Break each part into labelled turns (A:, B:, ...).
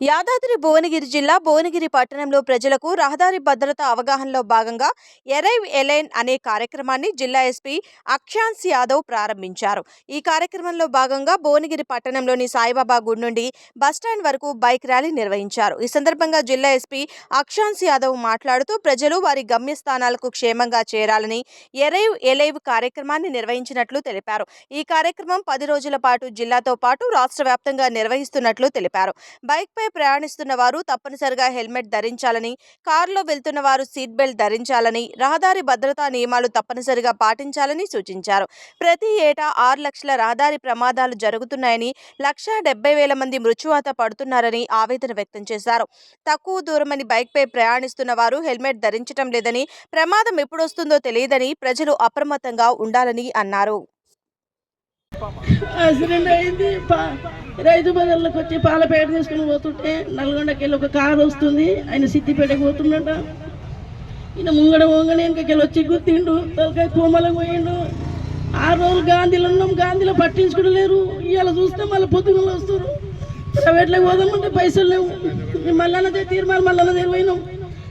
A: యాదాద్రి భువనగిరి జిల్లా భువనగిరి పట్టణంలో ప్రజలకు రహదారి భద్రత అవగాహనలో భాగంగా ఎరైవ్ ఎలైన్ అనే కార్యక్రమాన్ని జిల్లా ఎస్పీ అక్షాన్స్ యాదవ్ ప్రారంభించారు. ఈ కార్యక్రమంలో భాగంగా భువనగిరి పట్టణంలోని సాయిబాబా గుడి నుండి బస్టాండ్ వరకు బైక్ ర్యాలీ నిర్వహించారు. ఈ సందర్భంగా జిల్లా ఎస్పీ అక్షాన్స్ యాదవ్ మాట్లాడుతూ ప్రజలు వారి గమ్యస్థానాలకు క్షేమంగా చేరాలని ఎరైవ్ ఎలైవ్ కార్యక్రమాన్ని నిర్వహించినట్లు తెలిపారు. ఈ కార్యక్రమం పది రోజుల పాటు జిల్లాతో పాటు రాష్ట్ర వ్యాప్తంగా నిర్వహిస్తున్నట్లు తెలిపారు. బైక్పై ప్రయాణిస్తున్న వారు తప్పనిసరిగా హెల్మెట్ ధరించాలని కారులో వెళ్తున్న వారు సీట్ బెల్ట్ ధరించాలని రహదారి భద్రతా నియమాలు తప్పనిసరిగా పాటించాలని సూచించారు. ప్రతి ఏటా ఆరు లక్షల రహదారి ప్రమాదాలు జరుగుతున్నాయని లక్షా డెబ్బై వేల మంది మృత్యువాత పడుతున్నారని ఆవేదన వ్యక్తం చేశారు. తక్కువ దూరమని బైక్పై ప్రయాణిస్తున్న వారు హెల్మెట్ ధరించడం లేదని ప్రమాదం ఎప్పుడొస్తుందో తెలియదని ప్రజలు అప్రమత్తంగా ఉండాలని అన్నారు.
B: అయింది. రైతు బజార్లోకి వచ్చి పాలపేట తీసుకుని పోతుంటే నల్గొండకి వెళ్ళి ఒక కారు వస్తుంది. ఆయన సిద్దిపేటకి పోతుండట. ఈయన ముంగడ ముంగడ వెనకకెళ్ళి వచ్చి గుర్తిండు. తలకాయ కోమలం పోయిండు. ఆ రోజు గాంధీలో ఉన్నాం. గాంధీలో పట్టించుకోవడం లేరు. ఇవాళ చూస్తే మళ్ళీ పొద్దున్న వస్తారు. ప్రైవేట్లోకి పోదామంటే పైసలు లేవు. మళ్ళీ తీర్మానం మళ్ళీ దగ్గర పోయినాం.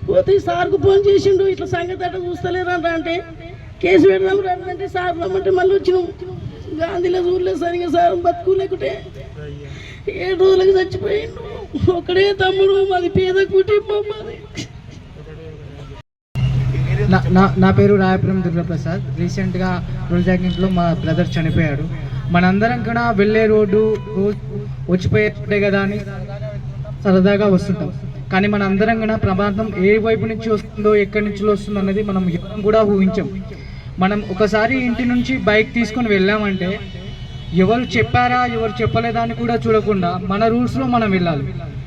B: పోతే సార్కు ఫోన్ చేసిండు. ఇట్లా సంగతి అట్ట చూస్తలేరు అంటే కేసు పెడదాం రండి సార్ రమ్మంటే మళ్ళీ వచ్చినాం. గాంధీలో చూడలేదు సరిగా సార్ బతుకులేకుంటే ఏడు రోజులకు చచ్చిపోయిండు. ఒకడే తమ్ముడు మాది పేద కుటుంబం మాది.
C: నా- నా నా పేరు రాయపురం దుర్గాప్రసాద్ రీసెంట్గా ప్రొజాగింట్లో మా బ్రదర్ చనిపోయాడు. మనందరం కూడా వెళ్ళే రోడ్డు వచ్చిపోయేటే కదా అని సరదాగా వస్తుంటాం. కానీ మన అందరం కూడా ప్రమాదం ఏ వైపు నుంచి వస్తుందో ఎక్కడి నుంచి వస్తుందో అన్నది మనం కూడా ఊహించాం. మనం ఒకసారి ఇంటి నుంచి బైక్ తీసుకొని వెళ్ళామంటే ఎవరు చెప్పారా ఎవరు చెప్పలేదా అని కూడా చూడకుండా మన రూల్స్లో మనం వెళ్ళాలి.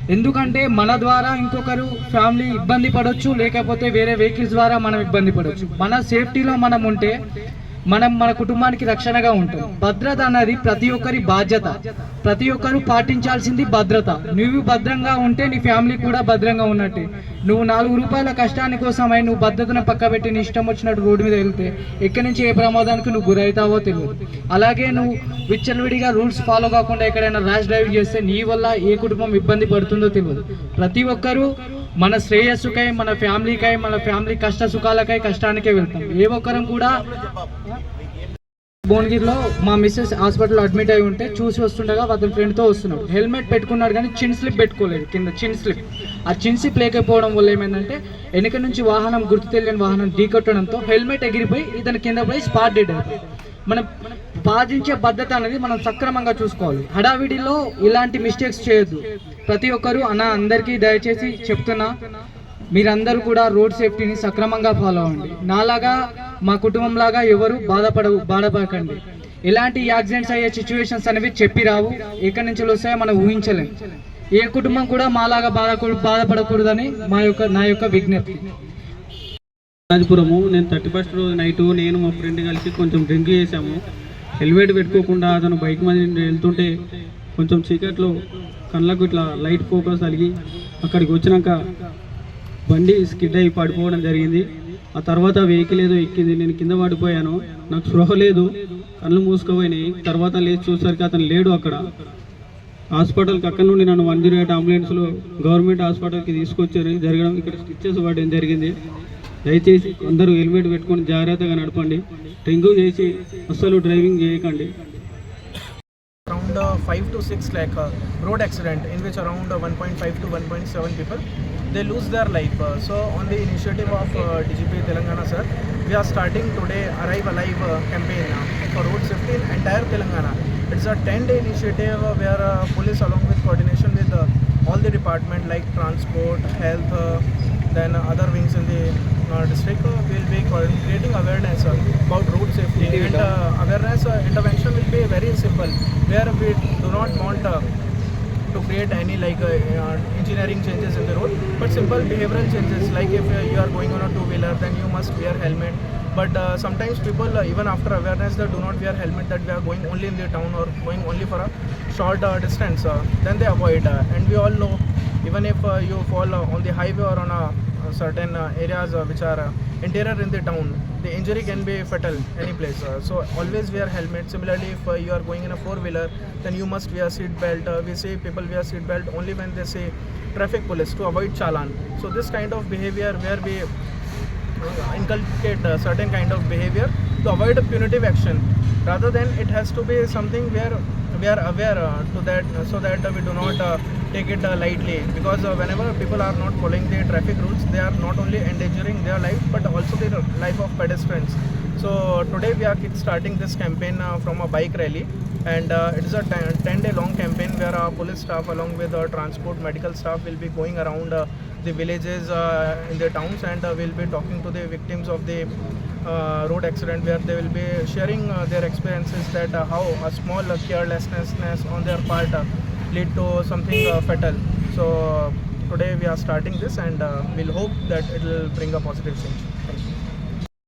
C: ఎందుకంటే మన ద్వారా ఇంకొకరు ఫ్యామిలీ ఇబ్బంది పడవచ్చు లేకపోతే వేరే వెహికల్స్ ద్వారా మనం ఇబ్బంది పడవచ్చు మన సేఫ్టీలో మనం ఉంటే మనం మన కుటుంబానికి రక్షణగా ఉంటాం. భద్రత అన్నది ప్రతి ఒక్కరి బాధ్యత. ప్రతి ఒక్కరు పాటించాల్సింది భద్రత. నువ్వు భద్రంగా ఉంటే నీ ఫ్యామిలీ కూడా భద్రంగా ఉన్నట్టే. నువ్వు నాలుగు రూపాయల కష్టాని కోసమై నువ్వు భద్రతను పక్క పెట్టి నీ ఇష్టం వచ్చినట్టు రోడ్డు మీద వెళ్తే ఎక్కడి నుంచి ఏ ప్రమాదానికి నువ్వు గురవుతావో తెలియదు. అలాగే నువ్వు విచ్చలవిడిగా రూల్స్ ఫాలో కాకుండా ఎక్కడైనా ర్యాష్ డ్రైవింగ్ చేస్తే నీ వల్ల ఏ కుటుంబం ఇబ్బంది పడుతుందో తెలియదు. ప్రతి ఒక్కరూ మన శ్రేయస్సుకై మన ఫ్యామిలీకై మన ఫ్యామిలీ కష్ట సుఖాలకై కష్టానికే వెళ్తాం. ఏ ఒక్కరం కూడా భువనగిరిలో మా మిస్సెస్ హాస్పిటల్లో అడ్మిట్ అయి ఉంటే చూసి వస్తుండగా అతని ఫ్రెండ్తో వస్తున్నాడు. హెల్మెట్ పెట్టుకున్నాడు కానీ చిన్ స్లిప్ పెట్టుకోలేదు కింద చిన్ స్లిప్. ఆ చిన్ స్లిప్ లేకపోవడం వల్ల ఏమైందంటే వెనుక నుంచి వాహనం గుర్తు తెలియని వాహనం ఢీకొట్టడంతో హెల్మెట్ ఎగిరిపోయి ఇతను కింద పడి స్పాట్ డెడ్ అయిపోయి మనం పాటించే పద్ధతి అనేది మనం సక్రమంగా చూసుకోవాలి. హడావిడిలో ఇలాంటి మిస్టేక్స్ చేయొద్దు. ప్రతి ఒక్కరూ అన్న అందరికీ దయచేసి చెప్తున్నా మీరందరూ కూడా రోడ్ సేఫ్టీని సక్రమంగా ఫాలో అవ్వండి. నాలాగా మా కుటుంబం లాగా ఎవరు బాధపడ బాధపడకండి. ఎలాంటి యాక్సిడెంట్స్ అయ్యే సిచ్యువేషన్స్ అనేవి చెప్పి రావు. ఎక్కడి నుంచి వస్తాయో మనం ఊహించలేం. ఏ కుటుంబం కూడా మాలాగా బాధ బాధపడకూడదని మా యొక్క నా యొక్క విజ్ఞప్తి.
D: రాజపురము నేను థర్టీ ఫస్ట్ రోజు నైట్ నేను మా ఫ్రెండ్ కలిసి కొంచెం డ్రింక్ చేసాము. హెల్మెట్ పెట్టుకోకుండా అతను బైక్ మీద వెళ్తుంటే కొంచెం చీకట్లో కళ్ళకు ఇట్లా లైట్ ఫోకస్ కలిగి అక్కడికి వచ్చినాక బండి స్కిడ్ అయి పడిపోవడం జరిగింది. ఆ తర్వాత వెహికల్ ఏదో ఎక్కింది. నేను కింద పడిపోయాను. నాకు స్పృహ లేదు. కళ్ళు మూసుకుపోయినాయి. తర్వాత లేచి చూసరికి అతను లేడు అక్కడ. హాస్పిటల్కి అక్కడ నుండి నన్ను వన్ జీరో ఎయిట్ అంబులెన్స్లో గవర్నమెంట్ హాస్పిటల్కి తీసుకొచ్చారు. జరగడం ఇక్కడ స్టిచ్చెస్ పడడం జరిగింది. దయచేసి అందరూ హెల్మెట్ పెట్టుకొని జాగ్రత్తగా నడపండి డ్రింక్ చేసి అస్సలు డ్రైవింగ్ చేయకండి
E: around uh, 5 to 6 like uh, road accident in which around uh, 1.5 to 1.7 people they lose their life uh, so on the initiative of uh, dgp telangana sir we are starting today arrive alive uh, campaign uh, for road safety in entire telangana it's a 10 day initiative uh, where uh, police along with coordination with uh, all the department like transport health uh, then uh, other wings in the uh, district uh, will be creating awareness about road safety. And uh, awareness uh, intervention will be very simple where we do not want to create any like uh, uh, engineering changes in the road but simple behavioral changes like if uh, you are going on a two wheeler then you must wear helmet. But uh, sometimes people uh, even after awareness they do not wear helmet that we are going only in the town or going only for a short uh, distance uh, then they avoid uh, and we all know even if uh, you fall uh, on the highway or on a certain uh, areas uh, which are uh, interior in the town, the injury can be fatal any place. So always wear helmet. Similarly, if you are going in a four wheeler, then you must wear seat belt. We see people wear seat belt only when they say traffic police to avoid challan. So this kind of behavior where we inculcate certain kind of behavior to avoid a punitive action rather than it has to be something where we are aware uh, to that so that uh, we do not uh, take it uh, lightly. Because uh, whenever people are not following the traffic rules they are not only endangering their life but also the life of pedestrians. So today we are starting this campaign uh, from a bike rally. And uh, it is a 10 day long campaign where our police staff along with our transport medical staff will be going around uh, the villages uh, in the towns. And uh, will be talking to the victims of the uh, road accident where they will be sharing uh, their experiences that uh, how a small carelessness on their part uh, lead to something uh, fatal. So today we are starting this and uh, we'll hope that it will bring a positive change